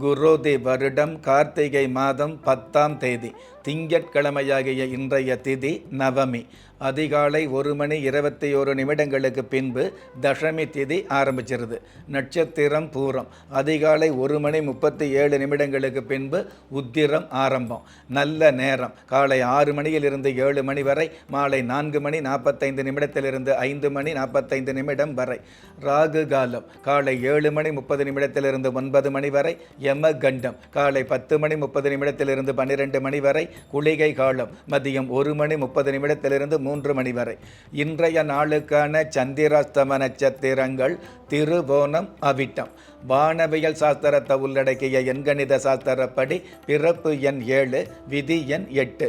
குரோதி வருடம் கார்த்திகை மாதம் பத்தாம் தேதி திங்கட்கிழமையாகிய இன்றைய திதி நவமி. அதிகாலை ஒரு மணி இருபத்தி ஒரு நிமிடங்களுக்கு பின்பு தசமி திதி ஆரம்பிச்சிருது. நட்சத்திரம் பூரம். அதிகாலை ஒரு மணி முப்பத்தி ஏழு நிமிடங்களுக்கு பின்பு உத்திரம் ஆரம்பம். நல்ல நேரம். காலை ஆறு மணியிலிருந்து ஏழு மணி வரை மாலை நான்கு மணி நாற்பத்தைந்து நிமிடத்திலிருந்து ஐந்து மணி நாற்பத்தைந்து நிமிடம் வரை. ராகு காலம். காலை ஏழு மணி முப்பது நிமிடத்திலிருந்து ஒன்பது மணி வரை யம கண்டம் காலை பத்து மணி முப்பது நிமிடத்திலிருந்து பன்னிரெண்டு மணி வரை குளிகை காலம். மதியம் ஒரு மணி முப்பது நிமிடத்திலிருந்து மூன்று மணி வரை. இன்றைய நாளுக்கான சந்திராஸ்தம நட்சத்திரங்கள் திருவோணம் அவிட்டம். வானவியல் சாஸ்திரத்தை உள்ளடக்கிய எண்கணித சாஸ்திரப்படி பிறப்பு எண் ஏழு விதி எண் எட்டு.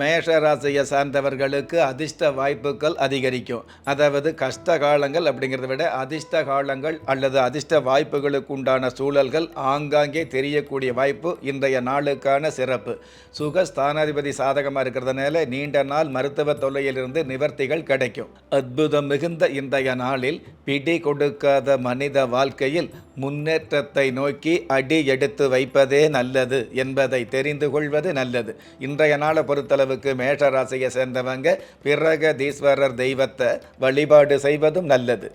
மேஷ ராசியை சார்ந்தவர்களுக்கு அதிர்ஷ்ட வாய்ப்புகள் அதிகரிக்கும். அதாவது கஷ்ட காலங்கள் அப்படிங்கிறத விட அதிர்ஷ்ட காலங்கள் அல்லது அதிர்ஷ்ட வாய்ப்புகளுக்கு உண்டான சூழல்கள் ஆங்காங்கே தெரியக்கூடிய வாய்ப்பு இன்றைய நாளுக்கான சிறப்பு. சுக ஸ்தானாதிபதி சாதகமாக இருக்கிறதுனால நீண்ட நாள் மருத்துவ தொல்லையிலிருந்து நிவர்த்திகள் கிடைக்கும். அற்புதம் மிகுந்த இன்றைய நாளில் பிடி கொடுக்காத மனித வாழ்க்கையில் முன்னேற்றத்தை நோக்கி அடி எடுத்து வைப்பதே நல்லது என்பதை தெரிந்து கொள்வது நல்லது. இன்றைய நாளை பொறுத்தளவு பொறுத்தளவுக்கு மேஷ ராசியை சேர்ந்தவங்க பிரகதீஸ்வரர் தெய்வத்தை வழிபாடு செய்வதும் நல்லது.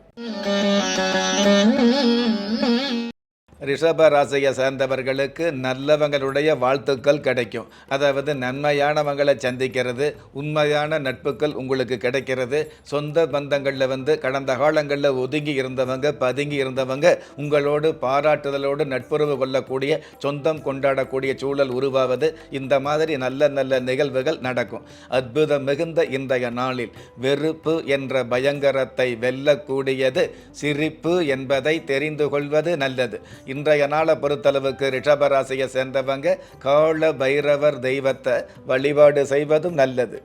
ரிஷப ராசியை சேர்ந்தவர்களுக்கு நல்லவங்களுடைய வாழ்த்துக்கள் கிடைக்கும். அதாவது நன்மையானவங்களை சந்திக்கிறது உண்மையான நட்புகள் உங்களுக்கு கிடைக்கிறது. சொந்த பந்தங்களில் வந்து கடந்த காலங்களில் ஒதுங்கி இருந்தவங்க பதுங்கி இருந்தவங்க உங்களோடு பாராட்டுதலோடு நட்புறவு கொள்ளக்கூடிய சொந்தம் கொண்டாடக்கூடிய சூழல் உருவாவது இந்த மாதிரி நல்ல நல்ல நிகழ்வுகள் நடக்கும். அற்புதம் மிகுந்த இன்றைய நாளில் வெறுப்பு என்ற பயங்கரத்தை வெல்லக்கூடியது சிரிப்பு என்பதை தெரிந்து கொள்வது நல்லது. இன்றைய நாளை பொறுத்தளவுக்கு ரிஷபராசியை சேர்ந்தவங்க கால பைரவர் தெய்வத்தை வழிபாடு செய்வதும் நல்லது.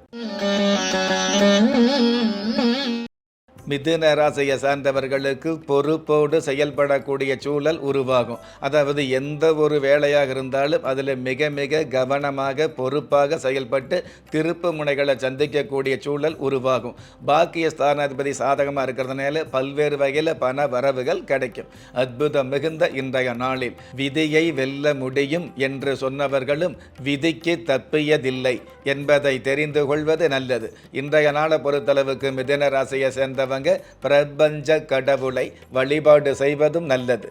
மிதுன ராசியை சார்ந்தவர்களுக்கு பொறுப்போடு செயல்படக்கூடிய சூழல் உருவாகும். அதாவது எந்த ஒரு வேலையாக இருந்தாலும் அதில் மிக மிக கவனமாக பொறுப்பாக செயல்பட்டு திருப்பு முனைகளை சந்திக்கக்கூடிய சூழல் உருவாகும். பாக்கிய ஸ்தானாதிபதி சாதகமாக இருக்கிறதுனால பல்வேறு வகையில் பண வரவுகள் கிடைக்கும். அற்புதம் மிகுந்த இன்றைய நாளில் விதியை வெல்ல முடியும் என்று சொன்னவர்களும் விதிக்கு தப்பியதில்லை என்பதை தெரிந்து கொள்வது நல்லது. இன்றைய நாளை பொறுத்தளவுக்கு மிதன ராசியை சேர்ந்தவங்க பிரபஞ்ச கடவுளை வழிபாடு செய்வதும் நல்லது.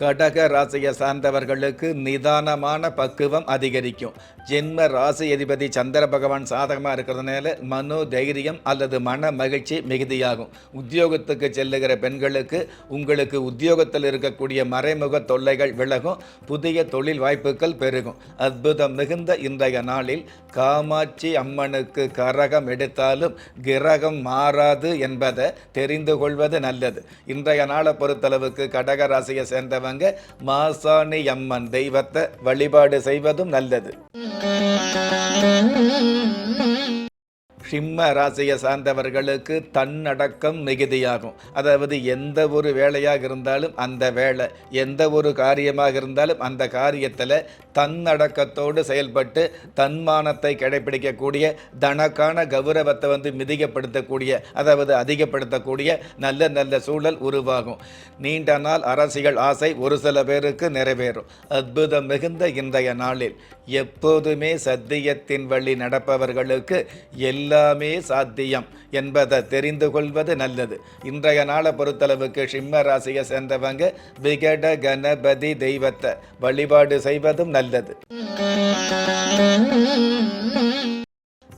கடக ராசியை சார்ந்தவர்களுக்கு நிதானமான பக்குவம் அதிகரிக்கும். ஜென்ம ராசி அதிபதி சந்திர பகவான் சாதகமாக இருக்கிறதுனால மனோ தைரியம் அல்லது மன மகிழ்ச்சி மிகுதியாகும். உத்தியோகத்துக்கு செல்லுகிற பெண்களுக்கு உங்களுக்கு உத்தியோகத்தில் இருக்கக்கூடிய மறைமுக தொல்லைகள் விலகும். புதிய தொழில் வாய்ப்புகள் பெருகும். அற்புதம் மிகுந்த இன்றைய நாளில் காமாட்சி அம்மனுக்கு கரகம் எடுத்தாலும் கிரகம் மாறாது என்பதை தெரிந்து கொள்வது நல்லது. இன்றைய நாளை பொறுத்தளவுக்கு கடக ராசியை சொல்லுவாங்க மாசாணி அம்மன் தெய்வத்தை வழிபாடு செய்வதும் நல்லது. சிம்ம ராசியை சார்ந்தவர்களுக்கு தன்னடக்கம் மிகுதியாகும். அதாவது எந்த ஒரு வேலையாக இருந்தாலும் அந்த வேலை எந்த ஒரு காரியமாக இருந்தாலும் அந்த காரியத்தில் தன்னடக்கத்தோடு செயல்பட்டு தன்மானத்தை கடைபிடிக்கக்கூடிய தனக்கான கௌரவத்தை வந்து மிதிகப்படுத்தக்கூடிய அதாவது அதிகப்படுத்தக்கூடிய நல்ல நல்ல சூழல் உருவாகும். நீண்ட நாள் அரசியல் ஆசை ஒரு சில பேருக்கு நிறைவேறும். அற்புதம் மிகுந்த இன்றைய நாளில் எப்போதுமே சத்தியத்தின் வழி நடப்பவர்களுக்கு எல்லாமே சாத்தியம் என்பதை தெரிந்து கொள்வது நல்லது. இன்றைய நாளை பொறுத்தளவுக்கு சிம்ம ராசியை சேர்ந்தவங்க விகட கணபதி தெய்வத்தை வழிபாடு செய்வதும் நல்லது.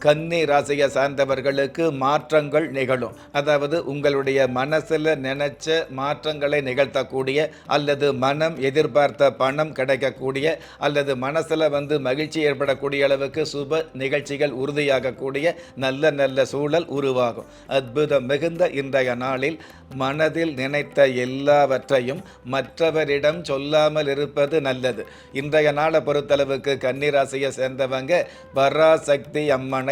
கன்னி ராசியை சார்ந்தவர்களுக்கு மாற்றங்கள் நிகழும். அதாவது உங்களுடைய மனசில் நினைச்ச மாற்றங்களை நிகழ்த்தக்கூடிய அல்லது மனம் எதிர்பார்த்த பணம் கிடைக்கக்கூடிய அல்லது மனசில் வந்து மகிழ்ச்சி ஏற்படக்கூடிய அளவுக்கு சுப நிகழ்ச்சிகள் உறுதியாகக்கூடிய நல்ல நல்ல சூழல் உருவாகும். அற்புதம் மிகுந்த இன்றைய நாளில் மனதில் நினைத்த எல்லாவற்றையும் மற்றவரிடம் சொல்லாமல் இருப்பது நல்லது. இன்றைய நாளை பொறுத்தளவுக்கு கன்னிராசியை சேர்ந்தவங்க பராசக்தி அம்மனை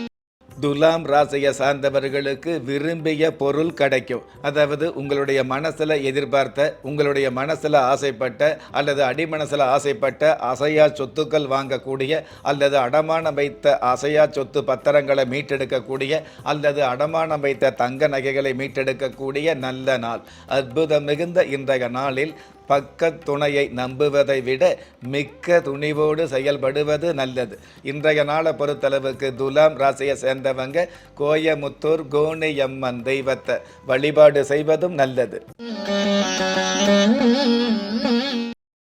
துலாம் ராசியை சார்ந்தவர்களுக்கு விரும்பிய பொருள் கிடைக்கும். அதாவது உங்களுடைய மனசில் எதிர்பார்த்த உங்களுடைய மனசில் ஆசைப்பட்ட அல்லது அடிமனசில் ஆசைப்பட்ட அசையா சொத்துக்கள் வாங்கக்கூடிய அல்லது அடமானம் வைத்த அசையா சொத்து பத்திரங்களை மீட்டெடுக்கக்கூடிய அல்லது அடமானம் வைத்த தங்க நகைகளை மீட்டெடுக்கக்கூடிய நல்ல நாள். அற்புதம் மிகுந்த இன்றைய நாளில் பக்கத் துணையை நம்புவதை விட மிக்க துணிவோடு செயல்படுவது நல்லது. இன்றைய நாளை பொறுத்தளவுக்கு துலாம் ராசியை சேர்ந்தவங்க கோயமுத்தூர் கோணியம்மன் தெய்வத்தை வழிபாடு செய்வதும் நல்லது.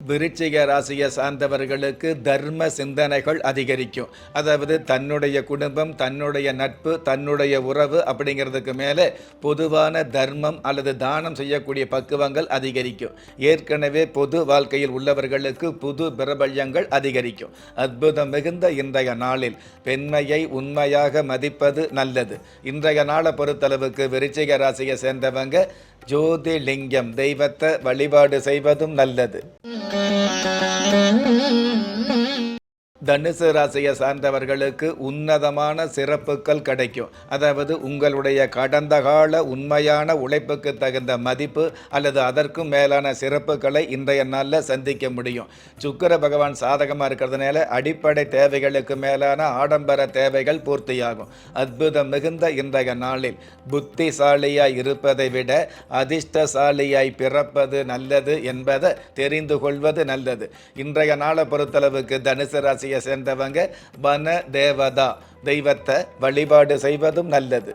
விருச்சிக ராசியை சார்ந்தவர்களுக்கு தர்ம சிந்தனைகள் அதிகரிக்கும். அதாவது தன்னுடைய குடும்பம் தன்னுடைய நட்பு தன்னுடைய உறவு அப்படிங்கிறதுக்கு மேலே பொதுவான தர்மம் அல்லது தானம் செய்யக்கூடிய பக்குவங்கள் அதிகரிக்கும். ஏற்கனவே பொது வாழ்க்கையில் உள்ளவர்களுக்கு புது பிரபல்யங்கள் அதிகரிக்கும். அற்புதம் மிகுந்த இன்றைய நாளில் பெண்மையை உண்மையாக மதிப்பது நல்லது. இன்றைய நாளை பொறுத்தளவுக்கு விருச்சிக ராசியை சேர்ந்தவங்க ஜோதிலிங்கம் தெய்வத்தை வழிபாடு செய்வதும் நல்லது. Mm-hmm. தனுசு ராசியை சார்ந்தவர்களுக்கு உன்னதமான சிறப்புகள் கிடைக்கும். அதாவது உங்களுடைய கடந்த கால உண்மையான உழைப்புக்கு தகுந்த மதிப்பு அல்லது அதற்கும் மேலான சிறப்புகளை இன்றைய நாளில் சந்திக்க முடியும். சுக்கர பகவான் சாதகமாக இருக்கிறதுனால அடிப்படை தேவைகளுக்கு மேலான ஆடம்பர தேவைகள் பூர்த்தியாகும். அற்புதம் மிகுந்த இன்றைய நாளில் புத்திசாலியாய் இருப்பதை விட அதிர்ஷ்டசாலியாய் பிறப்பது நல்லது என்பதை தெரிந்து கொள்வது நல்லது. இன்றைய நாளை பொறுத்தளவுக்கு தனுசு ராசி ராசியை சேர்ந்தவங்க வன தேவதா தெய்வத்தை வழிபாடு செய்வதும் நல்லது.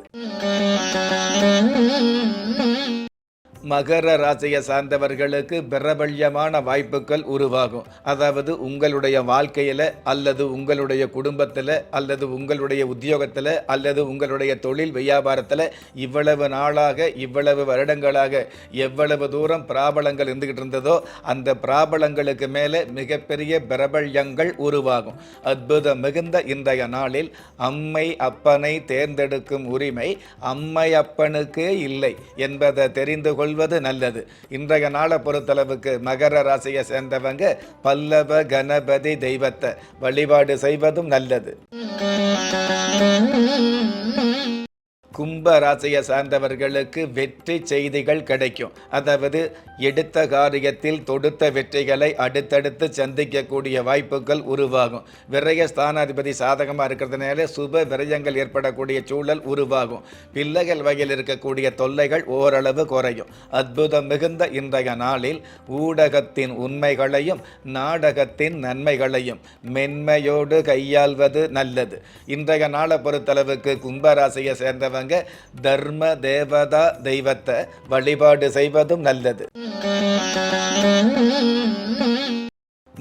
மகர ராசியை சார்ந்தவர்களுக்கு பிரபல்யமான வாய்ப்புகள் உருவாகும். அதாவது உங்களுடைய வாழ்க்கையில் அல்லது உங்களுடைய குடும்பத்தில் அல்லது உங்களுடைய உத்தியோகத்தில் அல்லது உங்களுடைய தொழில் வியாபாரத்தில் இவ்வளவு நாளாக இவ்வளவு வருடங்களாக எவ்வளவு தூரம் பிராபலங்கள் இருந்துகிட்டு இருந்ததோ அந்த பிராபலங்களுக்கு மேலே மிகப்பெரிய பிரபல்யங்கள் உருவாகும். அற்புதம் மிகுந்த இன்றைய நாளில் அம்மை அப்பனை தேர்ந்தெடுக்கும் உரிமை அம்மை அப்பனுக்கே இல்லை என்பதை தெரிந்து கொள்வது செல்வது நல்லது. இன்றைய நாளை பொறுத்தளவுக்கு மகர ராசியை சேர்ந்தவங்க பல்லவ கணபதி தெய்வத்தை வழிபாடு செய்வதும் நல்லது. கும்ப ராசியை சார்ந்தவர்களுக்கு வெற்றி செய்திகள் கிடைக்கும். அதாவது எடுத்த காரியத்தில் தொடுத்த வெற்றிகளை அடுத்தடுத்து சந்திக்கக்கூடிய வாய்ப்புகள் உருவாகும். விரய ஸ்தானாதிபதி சாதகமாக இருக்கிறதுனால சுப விரயங்கள் ஏற்படக்கூடிய சூழல் உருவாகும். பிள்ளைகள் வகையில் இருக்கக்கூடிய தொல்லைகள் ஓரளவு குறையும். அற்புதம் மிகுந்த இன்றைய நாளில் ஊடகத்தின் உண்மைகளையும் நாடகத்தின் நன்மைகளையும் மென்மையோடு கையாள்வது நல்லது. இன்றைய நாளை பொறுத்தளவுக்கு கும்பராசியை சேர்ந்தவங்க தர்ம தேவதா தெய்வத்தை வழிபாடு செய்வதும் நல்லது.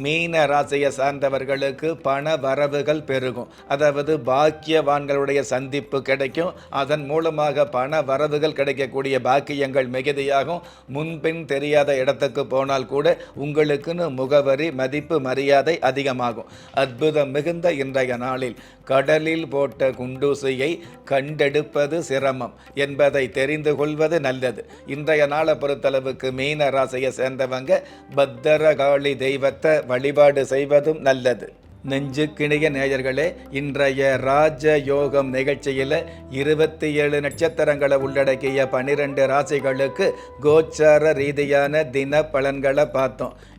மீன ராசியை சார்ந்தவர்களுக்கு பண வரவுகள் பெருகும். அதாவது பாக்கியவான்களுடைய சந்திப்பு கிடைக்கும். அதன் மூலமாக பண வரவுகள் கிடைக்கக்கூடிய பாக்கியங்கள் மிகுதியாகும். முன்பின் தெரியாத இடத்துக்கு போனால் கூட உங்களுக்குன்னு முகவரி மதிப்பு மரியாதை அதிகமாகும். அற்புதம் மிகுந்த இன்றைய நாளில் கடலில் போட்ட குண்டூசியை கண்டெடுப்பது சிரமம் என்பதை தெரிந்து கொள்வது நல்லது. இன்றைய நாளை பொறுத்தளவுக்கு மீன ராசியை சேர்ந்தவங்க பத்திரகாளி தெய்வத்தை வழிபாடு செய்வதும் நல்லது. நெஞ்சுக்கிணிய நேயர்களே இன்றைய ராஜ யோகம் நிகழ்ச்சியில் இருபத்தி ஏழு நட்சத்திரங்களை உள்ளடக்கிய பனிரெண்டு ராசிகளுக்கு கோச்சார ரீதியான தின பலன்களை பார்த்தோம்.